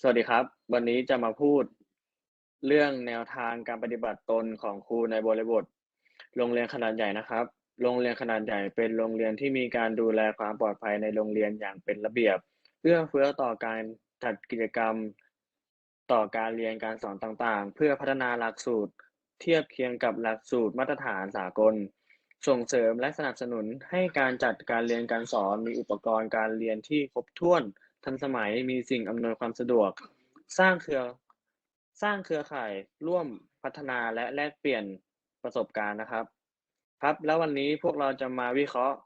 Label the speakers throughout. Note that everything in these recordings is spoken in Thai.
Speaker 1: สวัสดีครับ วันนี้จะมาพูดเรื่องแนวทางการปฏิบัติตนของครูในบริบท โรงเรียนขนาดใหญ่นะครับ โรงเรียนขนาดใหญ่เป็นโรงเรียนที่มีการดูแลความปลอดภัยในโรงเรียนอย่างเป็นระเบียบเอื้อเฟื้อต่อการจัดกิจกรรม ต่อการเรียนการสอนต่างๆ เพื่อพัฒนาหลักสูตร เทียบเคียงกับหลักสูตรมาตรฐานสากล ส่งเสริมและสนับสนุนให้การจัดการเรียนการสอนมีอุปกรณ์การเรียนที่ครบถ้วน ทันสมัยมีสิ่งอำนวยความสะดวก สร้างเครือ สร้างเครือข่ายร่วมพัฒนาและแลกเปลี่ยนประสบการณ์นะครับ ครับ แล้ววันนี้พวกเราจะมาวิเคราะห์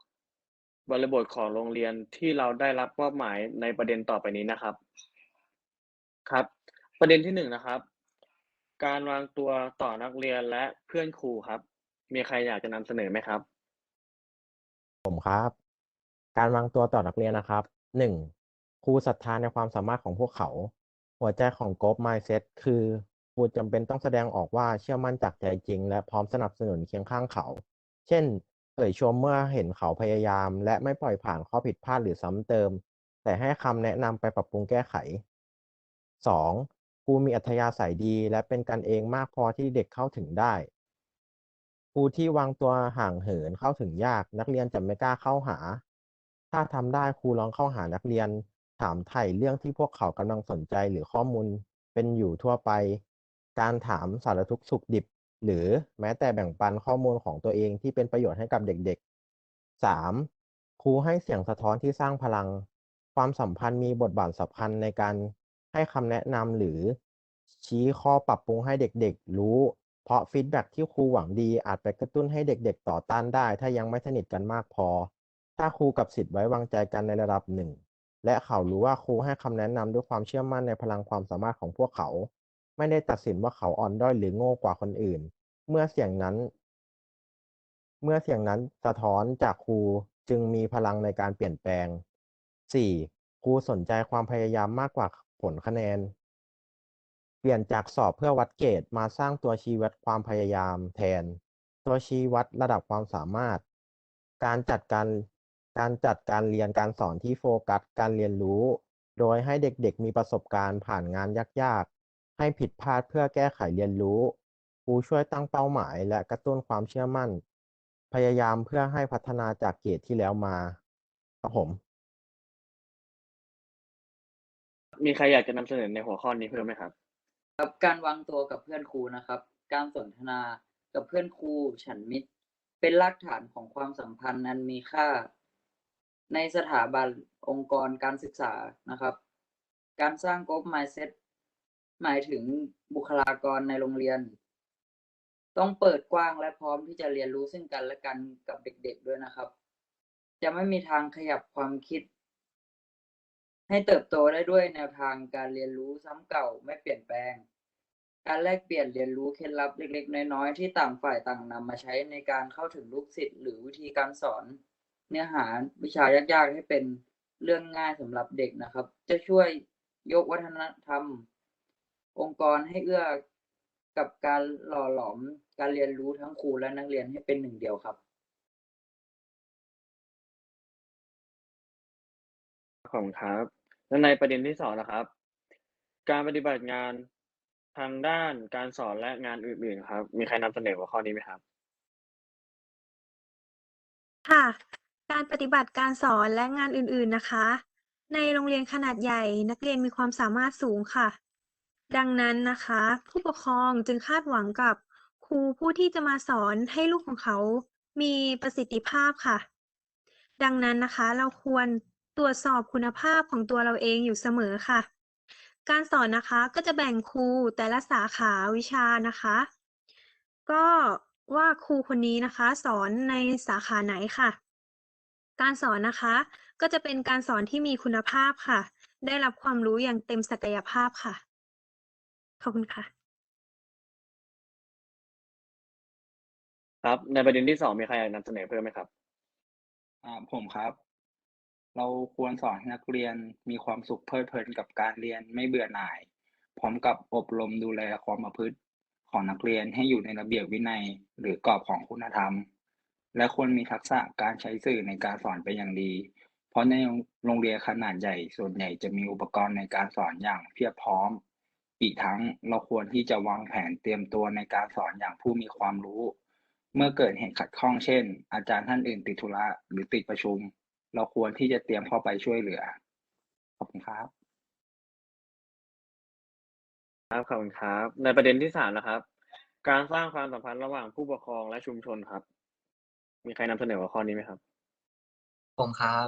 Speaker 1: บริบทของโรงเรียนที่เราได้รับมอบหมายในประเด็นต่อไปนี้นะครับ ครับ ประเด็นที่หนึ่งนะครับ การวางตัวต่อนักเรียนและเพื่อนครูครับ มีใครอยากจะนำเสนอไหมครับ
Speaker 2: ผมครับ การวางตัวต่อนักเรียนนะครับหนึ่ง ครูศรัทธาในความสามารถของพวกเขา หัวใจของ Growth Mindset คือครูจำเป็นต้องแสดงออกว่าเชื่อมั่นจากใจจริง และพร้อมสนับสนุนเคียงข้างเขา เช่นเอ่ยชมเมื่อเห็นเขาพยายาม และไม่ปล่อยผ่านข้อผิดพลาดหรือซ้ำเติม แต่ให้คำแนะนำไปปรับปรุงแก้ไข 2. ครูมีอัธยาศัยดี และเป็นกันเองมากพอที่เด็กเข้าถึงได้ครูที่วางตัวห่างเหินเข้าถึงยาก นักเรียนจะไม่กล้าเข้าหา ถ้าทำได้ครูลองเข้าหานักเรียน ถามไถ่เรื่องที่พวกเขากำลังสนใจหรือข้อมูลเป็นอยู่ทั่วไป การถามสารทุกข์สุขดิบ หรือแม้แต่แบ่งปันข้อมูลของตัวเองที่เป็นประโยชน์ให้กับเด็กๆ 3. ครูให้เสียงสะท้อนที่สร้างพลัง ความสัมพันธ์มีบทบาทสำคัญในการให้คำแนะนำหรือ ชี้ข้อปรับปรุงให้เด็กๆ รู้ เพราะฟีดแบ็กที่ครูหวังดีอาจไปกระตุ้นให้เด็กๆ ต่อต้านได้ ถ้ายังไม่สนิทกันมากพอ ถ้าครูกับศิษย์ไว้วางใจกันในระดับหนึ่ง และเขารู้ว่าครูให้คำแนะนำด้วยความเชื่อมั่นในพลังความสามารถของพวกเขา ไม่ได้ตัดสินว่าเขาอ่อนด้อยหรือโง่กว่าคนอื่น เมื่อเสียงนั้น เมื่อเสียงนั้นสะท้อนจากครูจึงมีพลังในการเปลี่ยนแปลง 4. ครูสนใจความพยายามมากกว่าผลคะแนน เปลี่ยนจากสอบเพื่อวัดเกรดมาสร้างตัวชี้วัดความพยายามแทน ตัวชี้วัดระดับความสามารถ การจัดการ การจัดการเรียนการสอนที่โฟกัสการเรียนรู้ โดยให้เด็กๆ มีประสบการณ์ผ่านงานยากๆ ให้ผิดพลาดเพื่อแก้ไขเรียนรู้ครูช่วยตั้งเป้าหมายและกระตุ้นความเชื่อมั่น พยายามเพื่อให้พัฒนาจากเกรดที่แล้วมาครับผม
Speaker 1: มีใครอยากจะนำเสนอในหัวข้อนี้เพิ่มไหมครับ
Speaker 3: ครับการวางตัวกับเพื่อนครูนะครับ การสนทนากับเพื่อนครูฉันมิตร เป็นรากฐานของความสัมพันธ์อันมีค่า ในสถาบันองค์กรการศึกษานะครับ การสร้างกรุ๊ป mindset หมายถึงบุคลากรในโรงเรียน ต้องเปิดกว้างและพร้อมที่จะเรียนรู้ซึ่งกันและกันกับเด็กๆด้วยนะครับ จะไม่มีทางขยับความคิด ให้เติบโตได้ด้วยแนวทางการเรียนรู้ซ้ำเก่าไม่เปลี่ยนแปลง การแลกเปลี่ยนเรียนรู้เคล็ดลับเล็ก ๆ น้อยๆที่ต่างฝ่ายต่างนำมาใช้ในการเข้าถึงลูกศิษย์หรือวิธีการสอน เนื้อหาวิชายากๆให้เป็นเรื่องง่ายสำหรับเด็กนะครับ จะช่วยยกวัฒนธรรม องค์กรให้เอื้อกับการหล่อหลอมการเรียนรู้ทั้งครูและนักเรียนให้เป็นหนึ่งเดียวครับ
Speaker 1: ขอบคุณครับ และในประเด็นที่สองนะครับ การปฏิบัติงานทางด้านการสอนและงานอื่นๆครับ มีใครนำเสนอหัวข้อนี้ไหมครับ
Speaker 4: ค่ะ การปฏิบัติการสอนและงานอื่นๆนะคะ ในโรงเรียนขนาดใหญ่นักเรียนมีความสามารถสูงค่ะ ดังนั้นนะคะ ผู้ปกครองจึงคาดหวังกับครูผู้ที่จะมาสอนให้ลูกของเขามีประสิทธิภาพค่ะ ดังนั้นนะคะ เราควรตรวจสอบคุณภาพของตัวเราเองอยู่เสมอค่ะ การสอนนะคะก็จะแบ่งครูแต่ละสาขาวิชานะคะ ก็ว่าครูคนนี้นะคะ สอนในสาขาไหนค่ะ การสอนนะคะ ก็จะเป็นการสอนที่มีคุณภาพค่ะ ได้รับความรู้อย่างเต็มศักยภาพค่ะ ขอบคุณค่ะ
Speaker 1: ครับ ในประเด็นที่สองมีใครอยากนำเสนอเพิ่มไหมครับ
Speaker 5: อ่าผมครับ เราควรสอนให้นักเรียนมีความสุขเพลิดเพลินกับการเรียนไม่เบื่อหน่าย พร้อมกับอบรมดูแลความประพฤติของนักเรียนให้อยู่ในระเบียบวินัย หรือกรอบของคุณธรรม และควรมีทักษะการใช้สื่อในการสอนเป็นอย่างดี เพราะในโรงเรียนขนาดใหญ่ส่วนใหญ่จะมีอุปกรณ์ในการสอนอย่างเพียบพร้อม อีกทั้งเราควรที่จะวางแผนเตรียมตัวในการสอนอย่างผู้มีความรู้ เมื่อเกิดเหตุขัดข้องเช่น อาจารย์ท่านอื่นติดธุระหรือติดประชุม เราควรที่จะเตรียมเข้าไปช่วยเหลือ ขอบคุณครับ
Speaker 1: ครับขอบคุณครับ ในประเด็นที่สามนะครับ การสร้างความสัมพันธ์ระหว่างผู้ปกครองและชุมชนครับ มีใครนำเสนอหัวข้อนี้ไหมครับ
Speaker 6: ผมครับ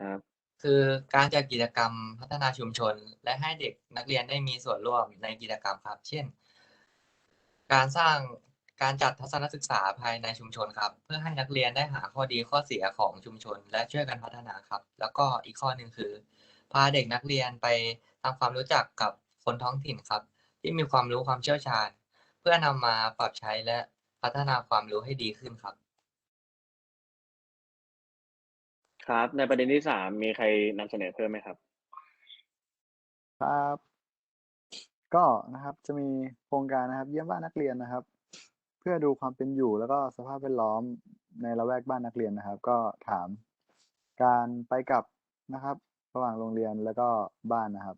Speaker 1: ครับ
Speaker 6: คือการจัดกิจกรรมพัฒนาชุมชน และให้เด็กนักเรียนได้มีส่วนร่วมในกิจกรรมครับ เช่น การสร้างการจัดทัศนศึกษาภายในชุมชนครับ เพื่อให้นักเรียนได้หาข้อดีข้อเสียของชุมชน และช่วยกันพัฒนาครับ แล้วก็อีกข้อหนึ่งคือ พาเด็กนักเรียนไปทำความรู้จักกับคนท้องถิ่นครับ ที่มีความรู้ความเชี่ยวชาญ เพื่อนำมาปรับใช้และ พัฒนาความรู้ให้ดีขึ้นครับ
Speaker 1: ครับ ในประเด็นที่สามมีใครนำเสนอเพิ่มไหมครับ
Speaker 7: ครับ ก็นะครับจะมีโครงการนะครับ เยี่ยมบ้านนักเรียนนะครับ เพื่อดูความเป็นอยู่แล้วก็สภาพแวดล้อมในละแวกบ้านนักเรียนนะครับ ก็ถามการไปกลับนะครับ ระหว่างโรงเรียนแล้วก็บ้านนะครับ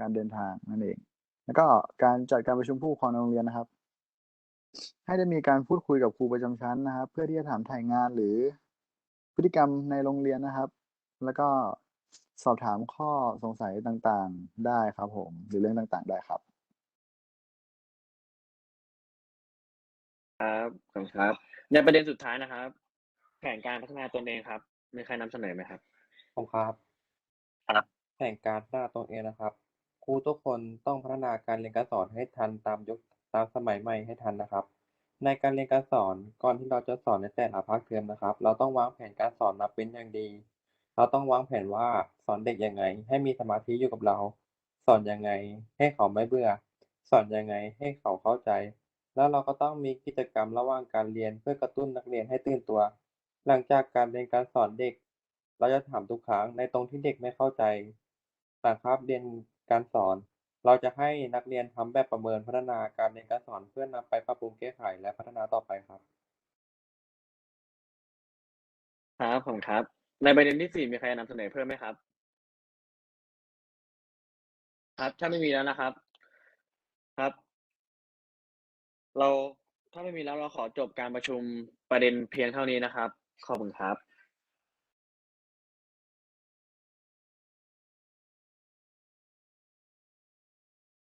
Speaker 7: การเดินทางนั่นเอง แล้วก็การจัดการประชุมผู้ปกครองในโรงเรียนนะครับ ให้ได้มีการพูดคุยกับครูประจำชั้นนะครับ เพื่อที่จะถามถ่ายงานหรือพฤติกรรมในโรงเรียนนะครับ แล้วก็สอบถามข้อสงสัยต่างๆได้ครับผม หรือเรื่องต่างๆได้ครับ
Speaker 1: ครับขอบคุณครับ ในประเด็นสุดท้ายนะครับ แผนการพัฒนาตนเองครับ มีใครนำเสนอไหมครับ
Speaker 8: ผมครับ
Speaker 1: ครับ
Speaker 8: แผนการพัฒนาตนเองนะครับครูทุกคนต้องพัฒนาการเรียนการสอนให้ทันตามยุค ตามสมัยใหม่ให้ทันนะครับ ในการเรียนการสอนก่อนที่เราจะสอนในแต่ละภาคเทอมนะครับ เราต้องวางแผนการสอนมาเป็นอย่างดี เราต้องวางแผนว่าสอนเด็กยังไง ให้มีสมาธิอยู่กับเรา สอนยังไง ให้เขาไม่เบื่อ สอนยังไงให้เขาเข้าใจ แล้วเราก็ต้องมีกิจกรรมระหว่างการเรียนเพื่อกระตุ้นนักเรียนให้ตื่นตัว หลังจากการเรียนการสอนเด็ก เราจะถามทุกครั้งในตรงที่เด็กไม่เข้าใจหลังครับเรียนการสอน เราจะให้นักเรียนทำแบบประเมินพัฒนาการเรียนการสอนเพื่อนำไปปรับปรุงแก้ไขและพัฒนาต่อไปครับ
Speaker 1: ครับผมครับ ในประเด็นที่สี่มีใครนำเสนอเพิ่มไหมครับ ครับ ถ้าไม่มีแล้วนะครับ ครับ เราถ้าไม่มีแล้วเราขอจบการประชุมประเด็นเพียงเท่านี้นะครับ ขอบคุณครับ